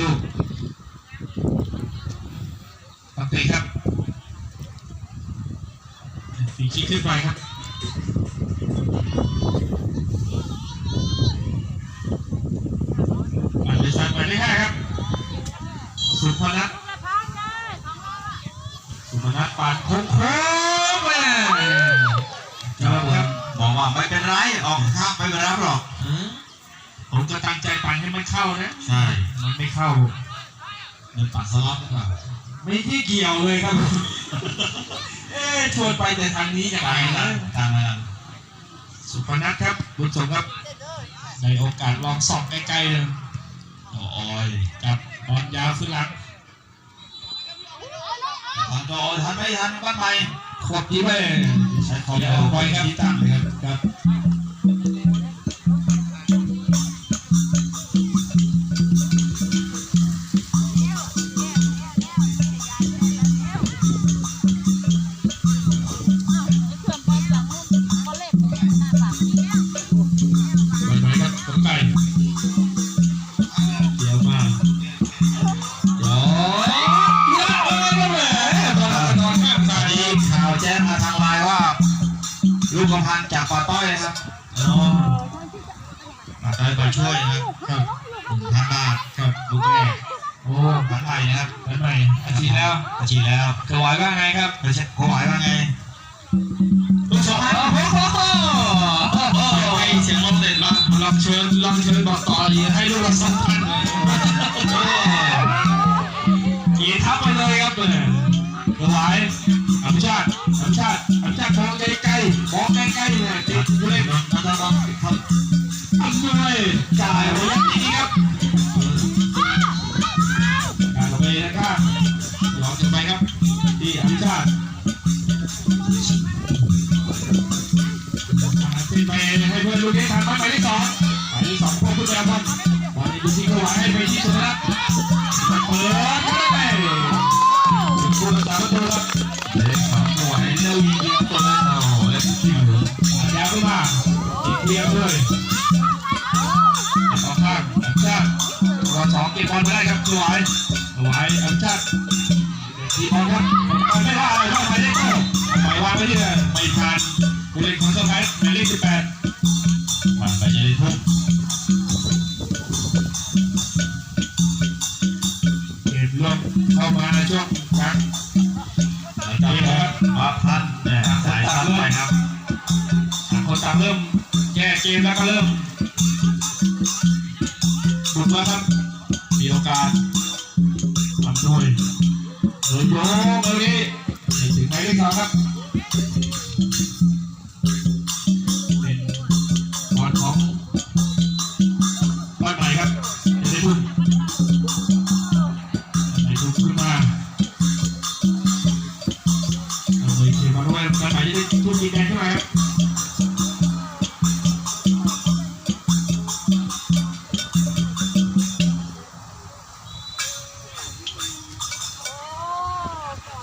ลูกปกติครับฝีคิกขึ้นไปครับหมายเลขสามหมายเลขห้าครับ สุพนัทสุพนัทปานโค้งโค้งแม่ครับผมบอกว่าไม่เป็นไร ออกข้างไม่เป็นไรหรอกอืม ผมก็ตั้งใจปั่นให้มันเข้านะ ใช่ มันไม่เข้าเดินปัดสล็อตหรือเปล่าไม่ที่เกี่ยวเลยครับ เอ๊ะชวนไปแต่ทางนี้อย่างไรตามนะมาตามมาสุพนัทครับคุณผู้ชมครับ ในโอกาสลองส่องใกล้ๆเลยโอ้ยกับบอลยาวขึ้นหลังทันโดนทันไม่ทันบ้านใหม่ขวบยิ้มเลยใช้ของอย่าเอาไปครับที่ตั้งเลยครับครับาต้อยมาช่วยนะครับครับหนึ่งพันบาทครับลูกแรกโอ้พันใหม่นะครับไปใหม่อาชีพแล้วอาชีพแล้วถวายว่าไงครับไปเช็คเขาหมายว่าไงลูกสองพันโอ้โหไปเสียงลมเด็ดลองลองเชิญลองเชิญบอกต่อดีให้ลูกละสองพันเลยขี่ทับไปเลยครับเลยถวายอภิชาติอภิชาติอภิชาติมองใก ที่อภิชาติขึ้นไปให้เพื่อนลูกนี้ทำไปหมายเลขสองหมายเลขสองพวกขึ้นไปเอาบอลบอลนี้ดูที่เขาไว้ให้ไปที่สุดนะเปิดได้ถึงผู้รักษาประตูครับเล็กสองตัวให้เร็วยิงยิงตัวนั้นโอ้โหเล็กที่อยู่ยาวขึ้นมาอีกเดียวด้วยสองข้างอันชาติรอสองเก็บบอลไม่ได้ครับถวายถวายอันชาติทีบอลครับ บอลไม่ว่าอะไรว่าหมายเลขเก้าหมายวางไว้ที่เลยไม่ทันผู้เล่นของเซอร์ไพรส์หมายเลขสิบแปดผ่านไปจะได้ทุกเกมลงเข้ามาในช่วงกลางนะครับมาพันนะสายพันไปครับต่างคนต่างเริ่มแก้เกมแล้วก็เริ่มบุกแล้วครับมีโอกาสทำด้วยโดยโยงเลยนี่ถึงหมายเลขสอง ครับ